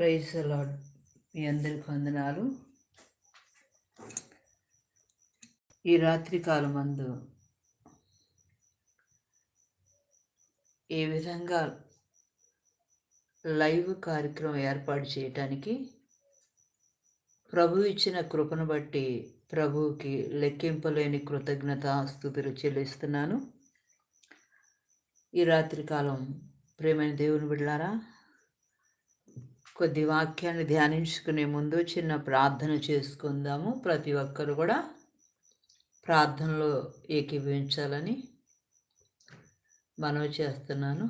Praise అలాడ్ మీ అందరికి వందనాలు. ఈ రాత్రి కాలమందు ఏ విధంగా లైవ్ కార్యక్రమం ఏర్పాటు చేయటానికి ప్రభు ఇచ్చిన కృపను బట్టి ప్రభువుకి లెక్కింపలేని కృతజ్ఞత స్థుతులు చెల్లిస్తున్నాను. ఈ రాత్రి కాలం ప్రేమైన దేవుని బిడ్డారా కొద్ది వాక్యాన్ని ధ్యానించుకునే ముందు చిన్న ప్రార్థన చేసుకుందాము. ప్రతి ఒక్కరు కూడా ప్రార్థనలో ఏకీభవించాలని మనవి చేస్తున్నాను.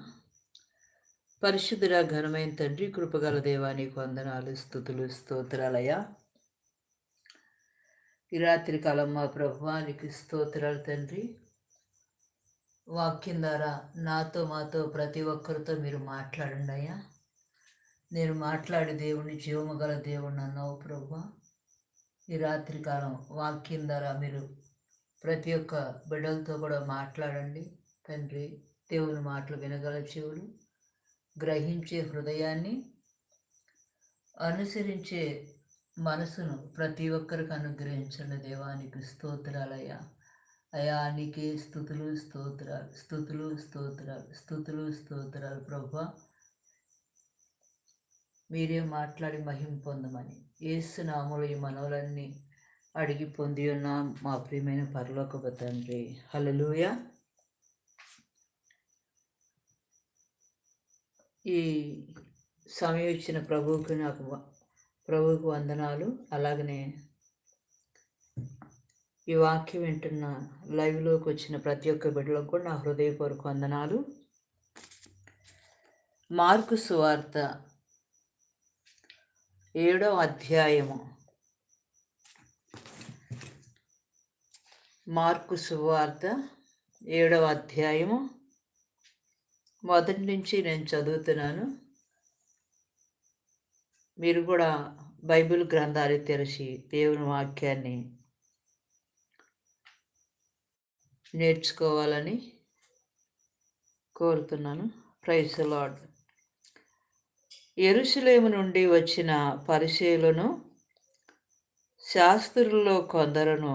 పరిశుద్ధుల ఘనమైన తండ్రి కృపగల దేవానికి వందనాలు స్థుతులు స్తోత్రాలయ ఈ రాత్రి కాలం మా ప్రభువానికి స్తోత్రాలు తండ్రి. వాక్యం ద్వారా నాతో మాతో ప్రతి ఒక్కరితో మీరు మాట్లాడండి అయ్యా నేను మాట్లాడే దేవుణ్ణి జీవము గల దేవుణ్ణి అన్నావు ప్రభు. ఈ రాత్రికాలం వాక్యం ద్వారా మీరు ప్రతి ఒక్క బిడ్డలతో కూడా మాట్లాడండి తండ్రి. దేవుని మాటలు వినగల చెవులు గ్రహించే హృదయాన్ని అనుసరించే మనసును ప్రతి ఒక్కరికి అనుగ్రహించండి దేవానికి స్తోత్రాలయ్యా అయా నీకే స్థుతులు స్తోత్రాలు స్థుతులు స్తోత్రాలు స్థుతులు స్తోత్రాలు ప్రభా. మీరే మాట్లాడి మహిం పొందమని ఏసునాములు ఈ మనవులన్నీ అడిగి పొంది ఉన్న మా ప్రియమైన పరలోకపు తండ్రి. హలలుయ ఈ సమయం ఇచ్చిన ప్రభువుకి నాకు ప్రభువుకు వందనాలు. అలాగనే ఈ వాక్యం వింటున్న లైవ్లోకి వచ్చిన ప్రతి ఒక్క బిడ్డలకు కూడా నా హృదయపూర్వక వందనాలు. మార్కు సువార్త ఏడవ అధ్యాయము. మార్కు సువార్త ఏడవ అధ్యాయము. మొదటి నుంచి నేను చదువుతున్నాను. మీరు కూడా బైబిల్ గ్రంథాలు తెరిచి దేవుని వాక్యాన్ని నేర్చుకోవాలని కోరుతున్నాను. ప్రైజ్ లాడ్ ఎరుసలేము నుండి వచ్చిన పరిచయులను శాస్త్రుల్లో కొందరును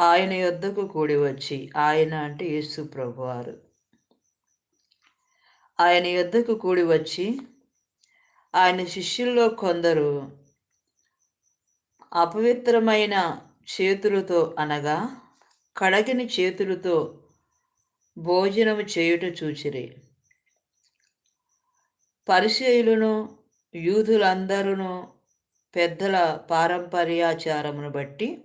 ఆయన యొద్దకు కూడి వచ్చి ఆయన అంటే యేసు ప్రభువారు. ఆయన యొద్దకు కూడి వచ్చి ఆయన శిష్యుల్లో కొందరు అపవిత్రమైన చేతులతో అనగా కడగిని చేతులతో భోజనము చేయుట చూచిరి. పరిచయులను యూదులందరూ పెద్దల పారంపర్యాచారమును బట్టి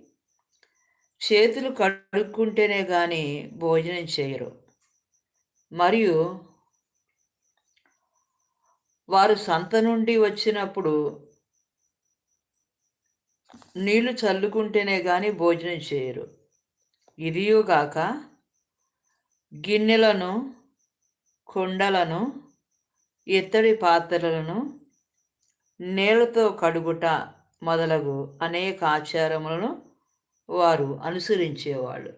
చేతులు కడుక్కుంటేనే కానీ భోజనం చేయరు. మరియు వారు సంత నుండి వచ్చినప్పుడు నీళ్ళు చల్లుకుంటేనే కానీ భోజనం చేయరు. ఇదియుగాక గిన్నెలను కొండలను ఇత్తడి పాత్రలను నేలతో కడుగుట మొదలగు అనేక ఆచారములను వారు అనుసరించేవాళ్ళు.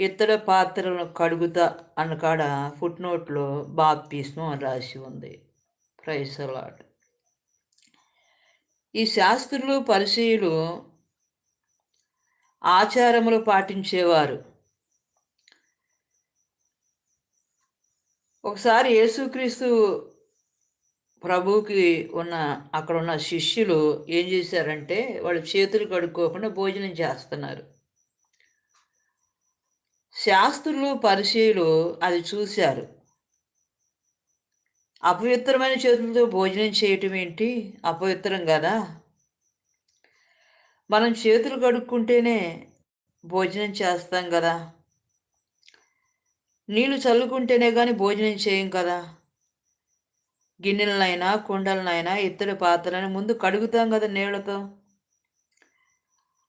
ఇతర పాత్రలను కడుగుతా అనకాడ ఫుట్ నోట్లో బాప్తిస్మం అని రాసి ఉంది. ప్రైసలాడ్ ఈ శాస్త్రులు పరిశీలు ఆచారములు పాటించేవారు. ఒకసారి యేసుక్రీస్తు ప్రభువుకి ఉన్న అక్కడ ఉన్న శిష్యులు ఏం చేశారంటే వాళ్ళు చేతులు కడుక్కోకుండా భోజనం చేస్తున్నారు. శాస్త్రులు పరిశీలు అది చూశారు. అపవిత్రమైన చేతులతో భోజనం చేయటం ఏంటి? అపవిత్రం కదా. మనం చేతులు కడుక్కుంటేనే భోజనం చేస్తాం కదా. నీళ్ళు చల్లుకుంటేనే కానీ భోజనం చేయం కదా. గిన్నెలనైనా కుండలనైనా ఇత్తడి పాత్రలని ముందు కడుగుతాం కదా నీళ్ళతో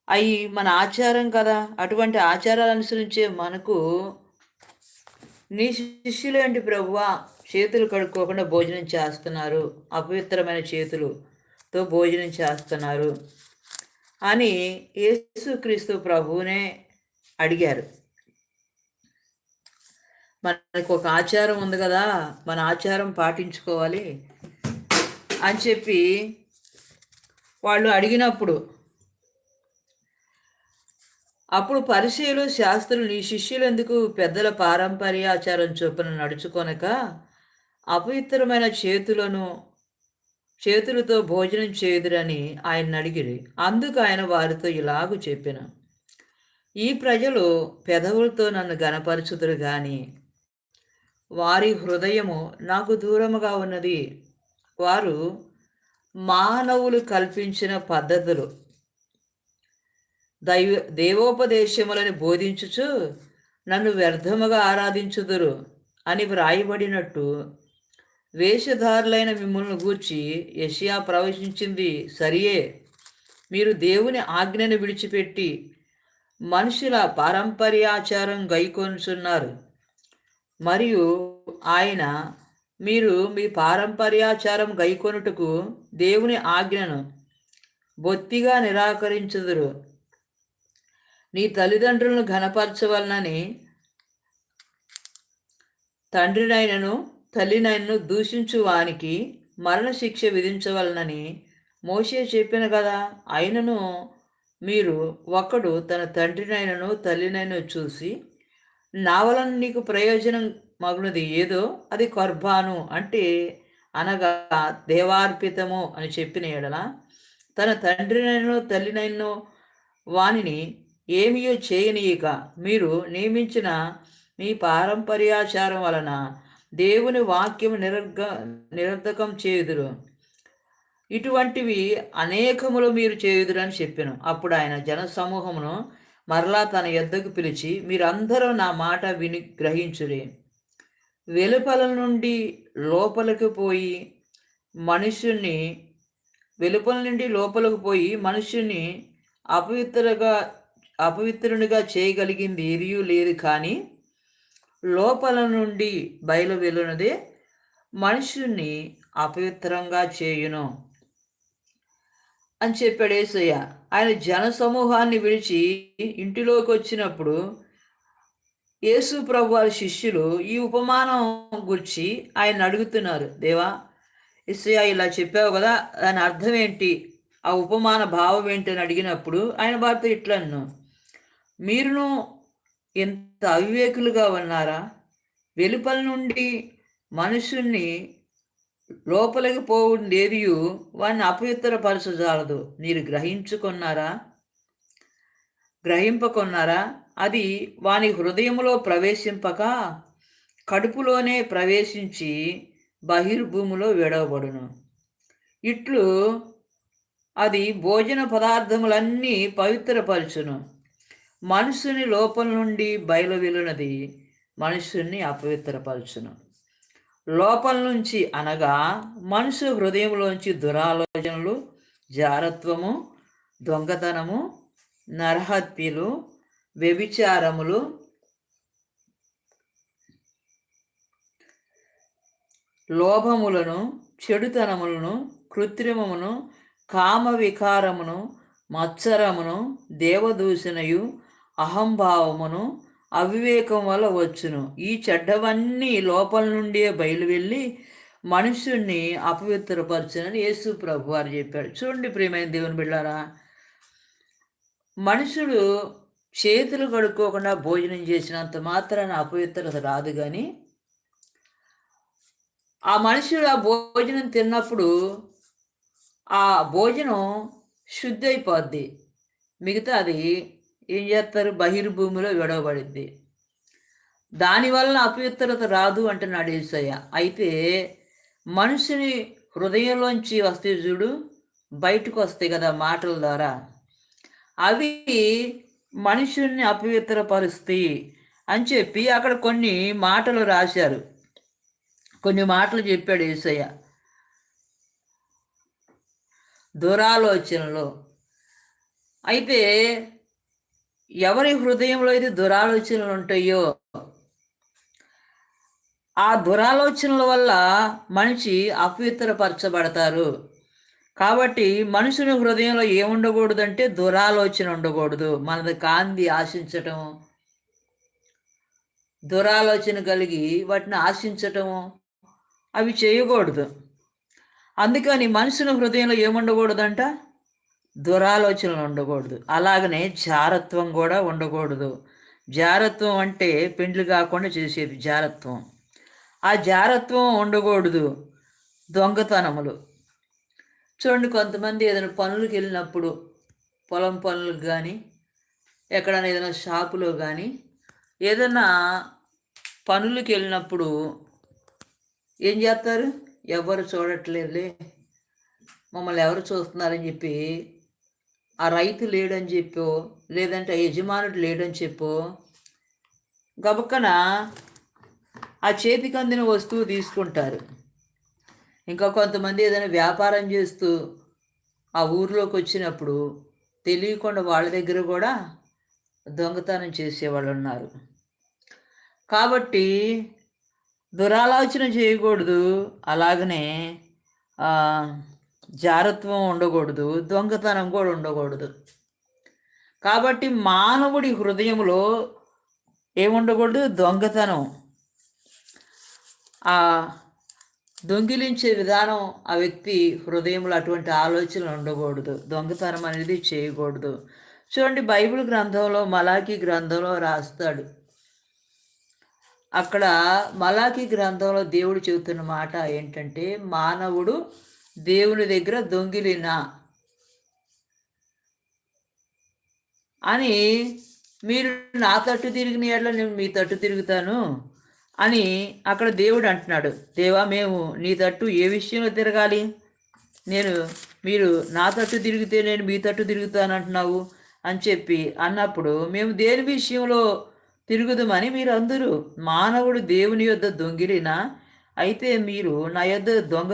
అవి మన ఆచారం కదా. అటువంటి ఆచారాలు అనుసరించే మనకు నీ శిష్యులేంటి ప్రభువా చేతులు కడుక్కోకుండా భోజనం చేస్తున్నారు. అపవిత్రమైన చేతులుతో భోజనం చేస్తున్నారు అని యేసుక్రీస్తు ప్రభువునే అడిగారు. మనకు ఒక ఆచారం ఉంది కదా మన ఆచారం పాటించుకోవాలి అని చెప్పి వాళ్ళు అడిగినప్పుడు అప్పుడు పరిశీలు శాస్త్రులు నీ శిష్యులు ఎందుకు పెద్దల పారంపర్య ఆచారం చొప్పున నడుచుకొనక అపవిత్రమైన చేతులను చేతులతో భోజనం చేయుదురని ఆయన అడిగిరి. అందుకు ఆయన వారితో ఇలాగు చెప్పిన ఈ ప్రజలు పెదవులతో నన్ను గనపరచుదురు కానీ వారి హృదయము నాకు దూరముగా ఉన్నది. వారు మానవులు కల్పించిన పద్ధతులు. దైవ దేవోపదేశములని బోధించుచు నన్ను వ్యర్థముగా ఆరాధించుదురు అని వ్రాయబడినట్టు వేషధారులైన మిమ్మల్ని గూర్చి యషియా ప్రవచించింది. సరియే మీరు దేవుని ఆజ్ఞను విడిచిపెట్టి మనుషుల పారంపర్యాచారం గైకొనుచున్నారు. మరియు ఆయన మీరు మీ పారంపర్యాచారం గైకొనుటకు దేవుని ఆజ్ఞను బొత్తిగా నిరాకరించుదురు. నీ తల్లిదండ్రులను ఘనపరచవలనని తండ్రినైనను తల్లినైనను దూషించు వానికి మరణశిక్ష విధించవలనని మోషే చెప్పిన కదా. అయినను మీరు ఒకడు తన తండ్రినైనను తల్లినైనను చూసి నా వలన నీకు ప్రయోజనం మగునది ఏదో? అది కొర్బాను అంటే అనగా దేవార్పితము అని చెప్పిన ఎడల తన తండ్రినైనో తల్లినైనో వానిని ఏమియో చేయనీయక. మీరు నియమించిన మీ పారంపర్యాచారం వలన దేవుని వాక్యం నిరర్గ నిరర్ధకం చేయుదురు. ఇటువంటివి అనేకములు మీరు చేయుదురు అని చెప్పాను. అప్పుడు ఆయన జన సమూహమును మరలా తన ఎద్దకు పిలిచి మీరందరూ నా మాట విని గ్రహించురే. వెలుపల నుండి లోపలికి పోయి మనుషుణ్ణి వెలుపల నుండి లోపలికి పోయి మనుషుని అపవిత్రగా అపవిత్రునిగా చేయగలిగింది ఏదియూ లేదు. కానీ లోపల నుండి బయలు వెళ్ళునదే మనుషుణ్ణి అపవిత్రంగా చేయును. అని చెప్పాడు ఏసయ్య ఆయన జన సమూహాన్ని విడిచి ఇంటిలోకి వచ్చినప్పుడు యేసు ప్రభు వారి శిష్యులు ఈ ఉపమానం గురించి ఆయన అడుగుతున్నారు. దేవా ఇసయ్య ఇలా చెప్పావు కదా దాని అర్థం ఏంటి? ఆ ఉపమాన భావం ఏంటి అని అడిగినప్పుడు ఆయన వారితో ఇట్లన్ను మీరును ఎంత అవివేకులుగా ఉన్నారా? వెలుపల నుండి మనుషుణ్ణి లోపలికి పోవుండేది వాడిని అపవిత్రపరచజాలదు మీరు గ్రహించుకున్నారా? గ్రహింపకున్నారా? అది వాని హృదయంలో ప్రవేశింపక కడుపులోనే ప్రవేశించి బహిర్భూమిలో విడవబడును. ఇట్లు అది భోజన పదార్థములన్నీ పవిత్రపరచును. మనుషుని లోపల నుండి బయలువెలునది మనుషుని అపవిత్రపరచును. లోపల నుంచి అనగా మనుషు హృదయంలోంచి దురాలోచనలు జారత్వము దొంగతనము నరహత్యలు వ్యభిచారములు లోభములను చెడుతనములను కృత్రిమమును కామ వికారమును మత్సరమును దేవదూషణయు అహంభావమును అవివేకం వల్ల వచ్చును. ఈ చెడ్డవన్నీ లోపల నుండే బయలువెళ్ళి మనుషుణ్ణి అపవిత్రపరచునని యేసు ప్రభు వారు చెప్పాడు. చూడండి ప్రియమైన దేవుని బిళ్ళారా మనుషుడు చేతులు కడుక్కోకుండా భోజనం చేసినంత మాత్రాన అపవిత్రత రాదు కానీ ఆ మనుషుడు ఆ భోజనం తిన్నప్పుడు ఆ భోజనం శుద్ధి అయిపోద్ది. మిగతా అది ఏం చేస్తారు? బహిర్భూమిలో విడవబడింది. దానివల్ల అపవిత్రత రాదు అంటున్నాడు ఏసయ్య అయితే మనిషిని హృదయంలోంచి వస్తే చూడు బయటకు వస్తాయి కదా మాటల ద్వారా. అవి మనుషుల్ని అపవిత్రపరుస్తాయి అని చెప్పి అక్కడ కొన్ని మాటలు రాశారు. కొన్ని మాటలు చెప్పాడు ఏసయ్య దురాలోచనలో. అయితే ఎవరి హృదయంలో అయితే దురాలోచనలు ఉంటాయో ఆ దురాలోచనల వల్ల మనిషి అపవిత్రపరచబడతారు. కాబట్టి మనుషుని హృదయంలో ఏముండకూడదంటే దురాలోచన ఉండకూడదు. మనది కాంతి ఆశించటం దురాలోచన కలిగి వాటిని ఆశించటము అవి చేయకూడదు. అందుకని మనుషుని హృదయంలో ఏముండకూడదంట? దురాలోచనలు ఉండకూడదు. అలాగనే జారత్వం కూడా ఉండకూడదు. జారత్వం అంటే పెండ్లు కాకుండా చేసేది జారత్వం. ఆ జారత్వం ఉండకూడదు. దొంగతనములు. చూడండి కొంతమంది ఏదైనా పనులకు వెళ్ళినప్పుడు పొలం పనులకు కానీ ఎక్కడైనా ఏదైనా షాపులో కానీ ఏదైనా పనులకు వెళ్ళినప్పుడు ఏం చేస్తారు? ఎవరు చూడట్లేదులే. మమ్మల్ని ఎవరు చూస్తున్నారని చెప్పి ఆ రైతు లేడని చెప్పో లేదంటే ఆ యజమానుడు లేడని చెప్పో గబక్కన ఆ చేతికి అందిన వస్తువు తీసుకుంటారు. ఇంకా కొంతమంది ఏదైనా వ్యాపారం చేస్తూ ఆ ఊర్లోకి వచ్చినప్పుడు తెలియకుండా వాళ్ళ దగ్గర కూడా దొంగతనం చేసేవాళ్ళు ఉన్నారు. కాబట్టి దురాలోచన చేయకూడదు. అలాగనే జారత్వం ఉండకూడదు దొంగతనం కూడా ఉండకూడదు. కాబట్టి మానవుడి హృదయంలో ఏముండకూడదు? దొంగతనం. ఆ దొంగిలించే విధానం ఆ వ్యక్తి హృదయంలో అటువంటి ఆలోచనలు ఉండకూడదు. దొంగతనం అనేది చేయకూడదు. చూడండి బైబిల్ గ్రంథంలో మలాఖీ గ్రంథంలో రాస్తాడు. అక్కడ మలాఖీ గ్రంథంలో దేవుడు చెబుతున్న మాట ఏంటంటే మానవుడు దేవుని దగ్గర దొంగిలినా అని మీరు నా తట్టు తిరిగిన ఏళ్ళ నేను మీ తట్టు తిరుగుతాను అని అక్కడ దేవుడు అంటున్నాడు. దేవా మేము నీ తట్టు ఏ విషయంలో తిరగాలి? నేను మీరు నా తట్టు తిరిగితే నేను మీ తట్టు తిరుగుతాను అంటున్నావు అని చెప్పి అన్నప్పుడు మేము దేని విషయంలో తిరుగుదామని మీరు అందరూ మానవుడు దేవుని యొద్ద దొంగిలినా అయితే మీరు నా యొద్ద దొంగ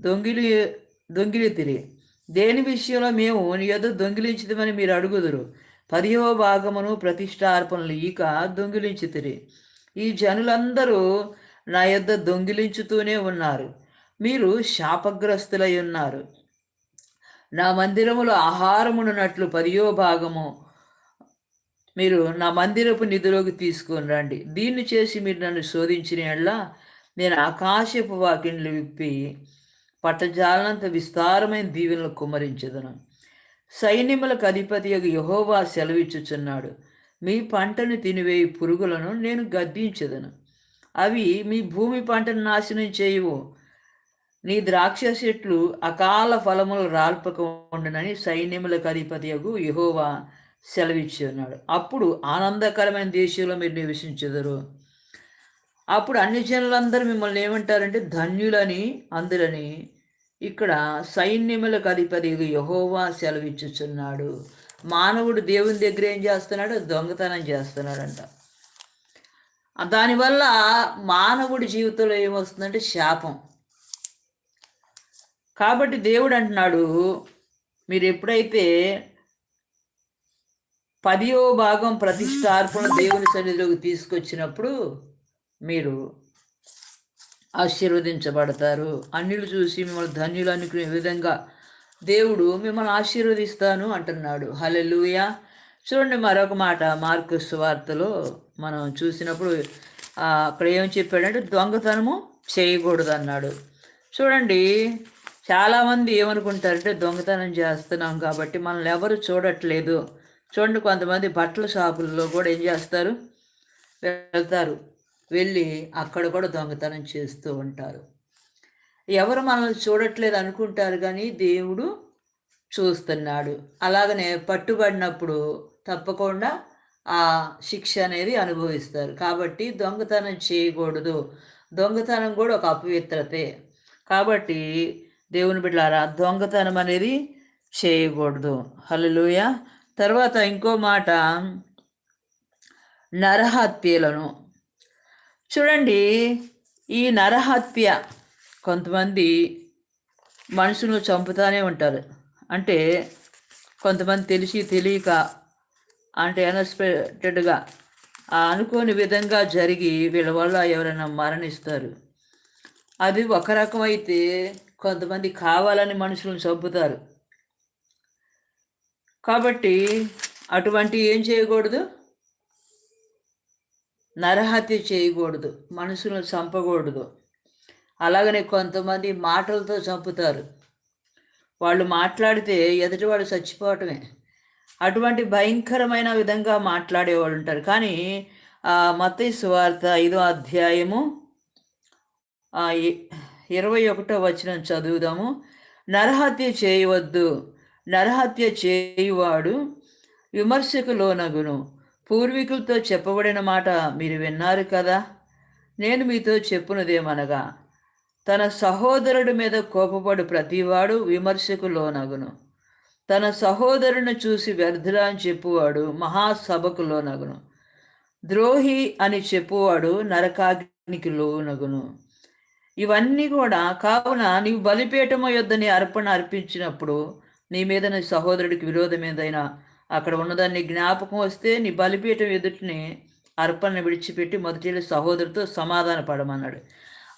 దొంగిలి దొంగిలి తిరిగి దేని విషయంలో మేము నీ యొద్ద దొంగిలించదమని మీరు అడుగుదురు? పదిహో భాగమును ప్రతిష్టార్పణలు ఇక దొంగిలించితిరి ఈ జనులందరూ నా యొద్ద దొంగిలించుతూనే ఉన్నారు. మీరు శాపగ్రస్తులై ఉన్నారు. నా మందిరములో ఆహారమునున్నట్లు పదియో భాగము మీరు నా మందిరపు నిధిలోకి తీసుకొని రండి. దీన్ని చేసి మీరు నన్ను శోధించిన నేను ఆకాశపు వాకిండ్లు విప్పి పట్టజాలనంత విస్తారమైన దీవెనలు కుమ్మరించదను. సైన్యములకు అధిపతి యహోవా సెలవిచ్చుచున్నాడు మీ పంటను తినివేయి పురుగులను నేను గద్దించదను. అవి మీ భూమి పంటను నాశనం చేయవు నీ ద్రాక్ష చెట్లు అకాల ఫలములు రాల్పక ఉండనని సైన్యములకు అధిపతి యహోవా సెలవిచ్చి ఉన్నాడు అప్పుడు ఆనందకరమైన దేశంలో మీరు నివసించదరు. అప్పుడు అన్ని జనులందరూ మిమ్మల్ని ఏమంటారంటే ధన్యులని అందరని ఇక్కడ సైన్యములకు అధిపతి యహోవా సెలవిచ్చుచున్నాడు. మానవుడు దేవుని దగ్గర ఏం చేస్తున్నాడు? దొంగతనం చేస్తున్నాడంట. దానివల్ల మానవుడి జీవితంలో ఏమొస్తుందంటే శాపం. కాబట్టి దేవుడు అంటున్నాడు మీరు ఎప్పుడైతే పదియో భాగం ప్రతిష్టార్పణ దేవుని సన్నిధిలోకి తీసుకొచ్చినప్పుడు మీరు ఆశీర్వదించబడతారు. అన్నిలు చూసి మిమ్మల్ని ధన్యులు అనుకునే విధంగా దేవుడు మిమ్మల్ని ఆశీర్వదిస్తాను అంటున్నాడు. హలెలుయ చూడండి మరొక మాట మార్కస్ వార్తలో మనం చూసినప్పుడు అక్కడ ఏం చెప్పాడంటే దొంగతనము చేయకూడదు అన్నాడు చూడండి చాలామంది ఏమనుకుంటారంటే దొంగతనం చేస్తున్నాం కాబట్టి మనల్ని ఎవరు చూడట్లేదు. చూడండి కొంతమంది బట్టల షాపుల్లో కూడా ఏం చేస్తారు? వెళ్తారు. వెళ్ళి అక్కడ కూడా దొంగతనం చేస్తూ ఉంటారు. ఎవరు మనల్ని చూడట్లేదు అనుకుంటారు కానీ దేవుడు చూస్తున్నాడు. అలాగనే పట్టుబడినప్పుడు తప్పకుండా ఆ శిక్ష అనేది అనుభవిస్తారు. కాబట్టి దొంగతనం చేయకూడదు. దొంగతనం కూడా ఒక అపవిత్రతే. కాబట్టి దేవుని బిడ్డారా దొంగతనం అనేది చేయకూడదు. హలోయ తర్వాత ఇంకో మాట నరహత్యలను. చూడండి ఈ నరహత్య కొంతమంది మనుషులు చంపుతానే ఉంటారు. అంటే కొంతమంది తెలిసి తెలియక అంటే అన్ఎక్స్పెక్టెడ్గా అనుకోని విధంగా జరిగి వీళ్ళ వల్ల ఎవరైనా మరణిస్తారు. అది ఒక రకమైతే కొంతమంది కావాలని మనుషులను చంపుతారు. కాబట్టి అటువంటి ఏం చేయకూడదు? నరహత్య చేయకూడదు మనుషులను చంపకూడదు. అలాగనే కొంతమంది మాటలతో చంపుతారు. వాళ్ళు మాట్లాడితే ఎదుటివాడు చచ్చిపోవటమే. అటువంటి భయంకరమైన విధంగా మాట్లాడేవాళ్ళు ఉంటారు. కానీ మత సువార్త ఐదో అధ్యాయము ఇరవై ఒకటో వచ్చిన చదువుదాము. నరహత్య చేయవద్దు. నరహత్య చేయువాడు విమర్శకు లోనగును పూర్వీకులతో చెప్పబడిన మాట మీరు విన్నారు కదా? నేను మీతో చెప్పునదేమనగా తన సహోదరుడి మీద కోపపడు ప్రతివాడు విమర్శకు లోనగును. తన సహోదరుని చూసి వ్యర్థులా అని చెప్పువాడు మహాసభకు లోనగును. ద్రోహి అని చెప్పువాడు నరకాగ్నికి లోనగును. ఇవన్నీ కూడా కావున నీవు బలిపీఠము యొద్దని అర్పణ అర్పించినప్పుడు నీ మీద నీ సహోదరుడికి విరోధం ఏదైనా అక్కడ ఉన్నదాన్ని జ్ఞాపకం వస్తే నీ బలిపీఠం ఎదుటిని అర్పణ విడిచిపెట్టి మొదటి సహోదరుతో సమాధాన పడమన్నాడు.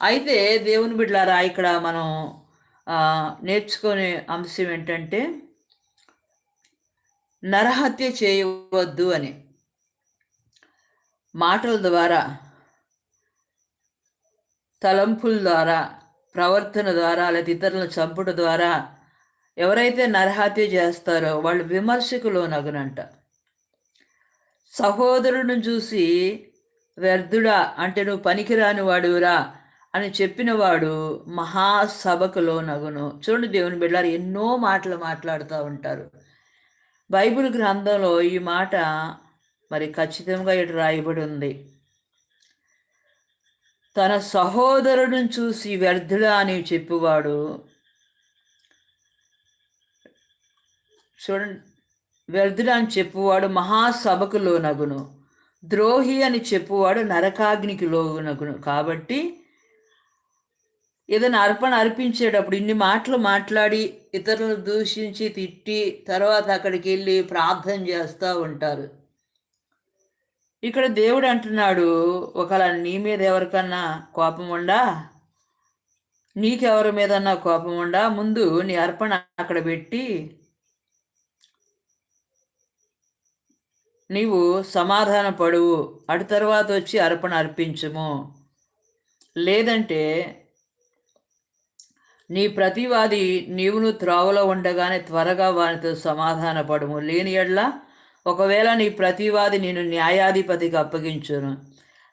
అయితే దేవుని బిడ్డలారా ఇక్కడ మనం నేర్చుకునే అంశం ఏంటంటే నరహత్య చేయవద్దు అని. మాటల ద్వారా తలంపుల ద్వారా ప్రవర్తన ద్వారా లేదా ఇతరులను చంపుట ద్వారా ఎవరైతే నరహత్య చేస్తారో వాళ్ళు విమర్శకులు నగునంట. సహోదరుని చూసి వ్యర్థుడా అంటే నువ్వు పనికిరాని వాడురా అని చెప్పినవాడు మహాసభకులో నగును. చూడండి దేవుని బిడ్డారు ఎన్నో మాటలు మాట్లాడుతూ ఉంటారు. బైబిల్ గ్రంథంలో ఈ మాట మరి ఖచ్చితంగా ఇటు రాయబడి ఉంది. తన సహోదరుడిని చూసి వ్యర్థుడా అని చెప్పువాడు చూడండి. వ్యర్థుడు అని చెప్పువాడు మహాసభకు లోనగును. ద్రోహి అని చెప్పువాడు నరకాగ్నికి లోనగును. కాబట్టి ఏదైనా అర్పణ అర్పించేటప్పుడు ఇన్ని మాటలు మాట్లాడి ఇతరులను దూషించి తిట్టి తర్వాత అక్కడికి వెళ్ళి ప్రార్థన చేస్తూ ఉంటారు. ఇక్కడ దేవుడు అంటున్నాడు ఒకవేళ నీ మీద ఎవరికన్నా కోపం ఉండా? నీకెవరి మీదన్నా కోపం ఉండా? ముందు నీ అర్పణ అక్కడ పెట్టి నీవు సమాధాన పడువు అటు తర్వాత వచ్చి అర్పణ అర్పించము. లేదంటే నీ ప్రతివాది నీవును త్రోవలో ఉండగానే త్వరగా వానితో సమాధాన పడము లేని ఎడ్ల ఒకవేళ నీ ప్రతివాది నిన్ను న్యాయాధిపతికి అప్పగించును.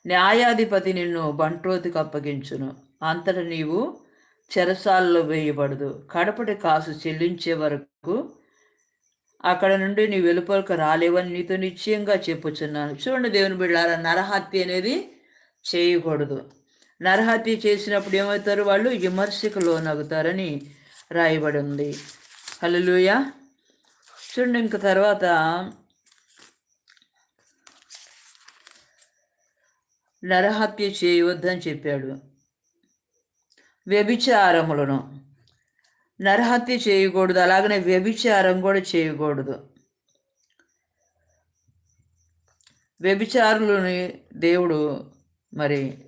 న్యాయాధిపతి నిన్ను బంట్రోతికి అప్పగించును. అంతట నీవు చెరసాల్లో వేయబడదు. కడపటి కాసు చెల్లించే వరకు అక్కడ నుండి నీ వెలుపలకు రాలేవని నీతో నిశ్చయంగా చెప్పుచున్నాను. చూడండి దేవుని బిడ్డారా నరహత్య అనేది చేయకూడదు. నరహత్య చేసినప్పుడు ఏమవుతారు వాళ్ళు? విమర్శకు లోనగుతారని రాయబడి ఉంది హలోయ చూడండి ఇంక తర్వాత నరహత్య చేయవద్దని చెప్పాడు. వ్యభిచారములను. నరహత్య చేయకూడదు అలాగనే వ్యభిచారం కూడా చేయకూడదు. వ్యభిచారులని దేవుడు మరి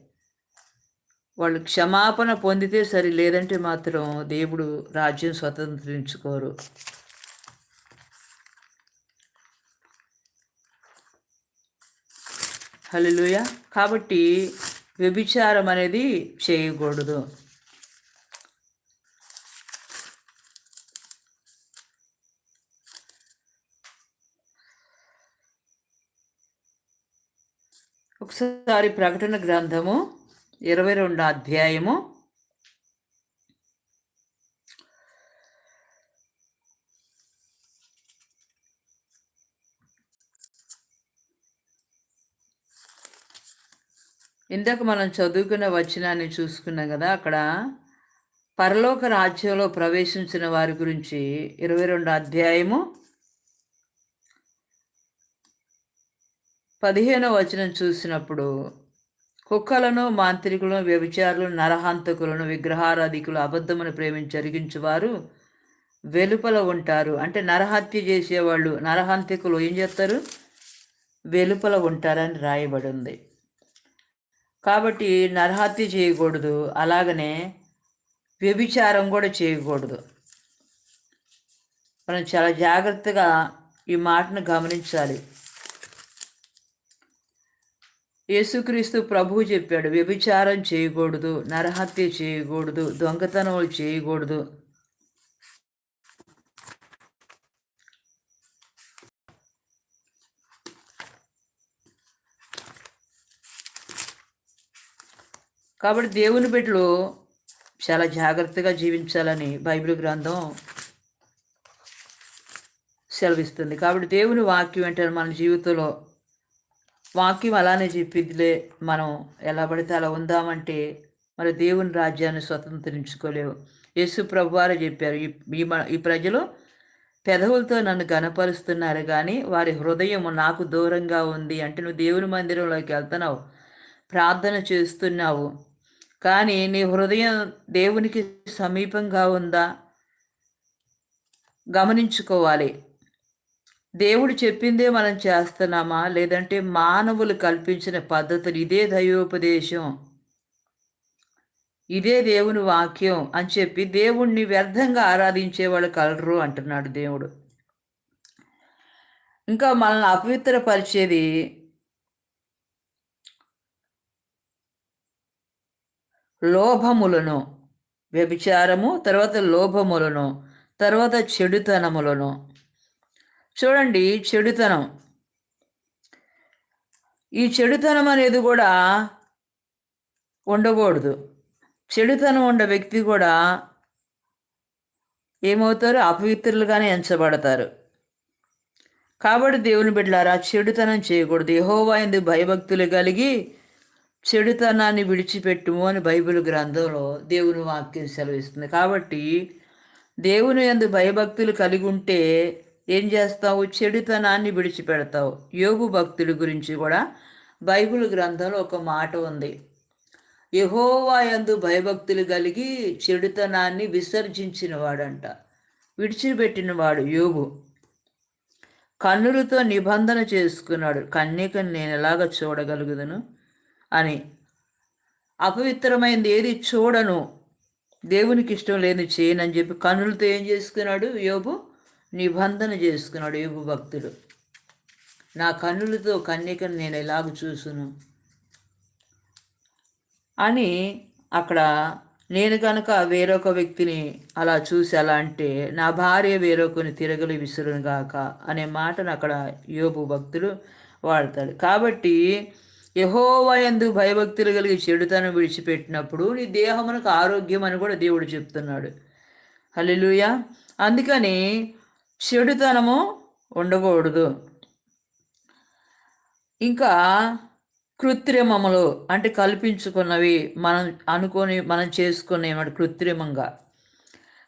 వాళ్ళు క్షమాపణ పొందితే సరి లేదంటే మాత్రం దేవుడు రాజ్యం స్వతంత్రించుకోరు. హలో కాబట్టి వ్యభిచారం అనేది చేయకూడదు. ఒకసారి ప్రకటన గ్రంథము ఇరవై రెండు అధ్యాయము. ఇందాక మనం చదువుకున్న వచనాన్ని చూసుకున్నాం కదా అక్కడ పరలోక రాజ్యంలో ప్రవేశించిన వారి గురించి ఇరవై రెండు అధ్యాయము పదిహేనో వచనం చూసినప్పుడు కుక్కలను మాంత్రికులను వ్యభిచారులను నరహంతకులను విగ్రహారాధికులు అబద్ధమును ప్రేమించి జరిగించేవారు వెలుపల ఉంటారు. అంటే నరహత్య చేసేవాళ్ళు నరహంతకులు ఏం చేస్తారు? వెలుపల ఉంటారని రాయబడి ఉంది కాబట్టి నరహత్య చేయకూడదు అలాగనే వ్యభిచారం కూడా చేయకూడదు. మనం చాలా జాగ్రత్తగా ఈ మాటను గమనించాలి. యేసుక్రీస్తు ప్రభువు చెప్పాడు వ్యభిచారం చేయకూడదు నరహత్య చేయకూడదు దొంగతనములు చేయకూడదు. కాబట్టి దేవుని బిడ్డలు చాలా జాగ్రత్తగా జీవించాలని బైబిల్ గ్రంథం సెలవిస్తుంది. కాబట్టి దేవుని వాక్యం అంటే మన జీవితంలో వాక్యం అలానే చెప్పిందిలే మనం ఎలా పడితే అలా ఉందామంటే మరి దేవుని రాజ్యాన్ని స్వతంత్రించుకోలేవు. యేసు ప్రభు వారు చెప్పారు ఈ ఈ మ- ఈ ప్రజలు పెదవులతో నన్ను గనపరుస్తున్నారు కానీ వారి హృదయం నాకు దూరంగా ఉంది అంటే నువ్వు దేవుని మందిరంలోకి వెళ్తున్నావు ప్రార్థన చేస్తున్నావు. కానీ నీ హృదయం దేవునికి సమీపంగా ఉందా? గమనించుకోవాలి. దేవుడు చెప్పిందే మనం చేస్తున్నామా? లేదంటే మానవులు కల్పించిన పద్ధతులు ఇదే దైవోపదేశం. ఇదే దేవుని వాక్యం అని చెప్పి దేవుణ్ణి వ్యర్థంగా ఆరాధించే వాళ్ళు కలరు అంటున్నాడు దేవుడు. ఇంకా మనల్ని అపవిత్రపరిచేది లోభములను వ్యభిచారము తర్వాత లోభములను తర్వాత చెడుతనములను చూడండి చెడుతనం. ఈ చెడుతనం అనేది కూడా ఉండకూడదు. చెడుతనం ఉండే వ్యక్తి కూడా ఏమవుతారు? అపవిత్రులుగానే ఎంచబడతారు. కాబట్టి దేవుని బిడ్డలారా చెడుతనం చేయకూడదు. యహోవా ఎందు భయభక్తులు కలిగి చెడుతనాన్ని విడిచిపెట్టుము అని బైబిల్ గ్రంథంలో దేవుని వాక్యం సెలవిస్తుంది. కాబట్టి దేవుని ఎందు భయభక్తులు కలిగి ఉంటే ఏం చేస్తావు? చెడుతనాన్ని విడిచిపెడతావు. యోగు భక్తుడి గురించి కూడా బైబిల్ గ్రంథంలో ఒక మాట ఉంది. యహోవాయందు భయభక్తులు కలిగి చెడుతనాన్ని విసర్జించిన వాడంట విడిచిపెట్టినవాడు యోగు కన్నులతో నిబంధన చేసుకున్నాడు. కన్యకను నేను ఎలాగ చూడగలుగుదును? అని. అపవిత్రమైంది ఏది చూడను. దేవునికి ఇష్టం లేని చేయనని చెప్పి కన్నులతో ఏం చేసుకున్నాడు యోబు? నిబంధన చేసుకున్నాడు యోబు భక్తుడు. నా కన్నులతో కన్యకను నేను ఎలాగ చూసును? అని అక్కడ నేను కనుక వేరొక వ్యక్తిని అలా చూసి అలా అంటే నా భార్య వేరొకని తిరగలి విసురును గాక అనే మాటను అక్కడ యోబు భక్తులు వాడతాడు. కాబట్టి యహోవయందు భయభక్తులు కలిగి చెడుతనం విడిచిపెట్టినప్పుడు నీ దేహమునకు ఆరోగ్యం అని కూడా దేవుడు చెప్తున్నాడు. హల్లెలూయ! అందుకని చెడుతనము ఉండకూడదు. ఇంకా కృత్రిమములు అంటే కల్పించుకున్నవి మనం అనుకొని మనం చేసుకునేమాట కృత్రిమంగా.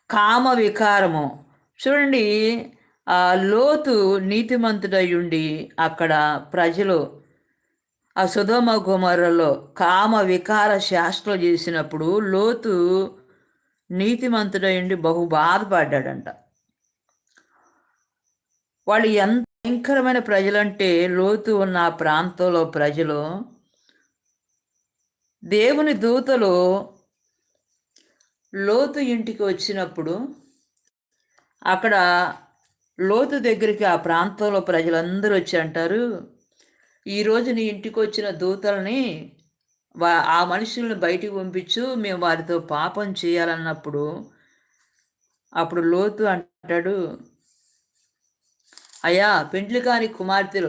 కామ వికారము. చూడండి ఆ లోతు నీతిమంతుడై ఉండి అక్కడ ప్రజలు ఆ సుధమ గుమరలో కామ వికార శాస్త్రం చేసినప్పుడు లోతు నీతిమంతుడై ఉండి బహు బాధపడ్డాడంట. వాళ్ళు ఎంత భయంకరమైన ప్రజలంటే లోతు ఉన్న ఆ ప్రాంతంలో ప్రజలు దేవుని దూతలు లోతు ఇంటికి వచ్చినప్పుడు అక్కడ లోతు దగ్గరికి ఆ ప్రాంతంలో ప్రజలందరూ వచ్చి అంటారు ఈరోజు నీ ఇంటికి వచ్చిన దూతల్ని వా ఆ మనుషుల్ని బయటికి పంపించు మేము వారితో పాపం చేయాలన్నప్పుడు. అప్పుడు లోతు అంటాడు అయ్యా పెండ్లి కాని కుమార్తెలు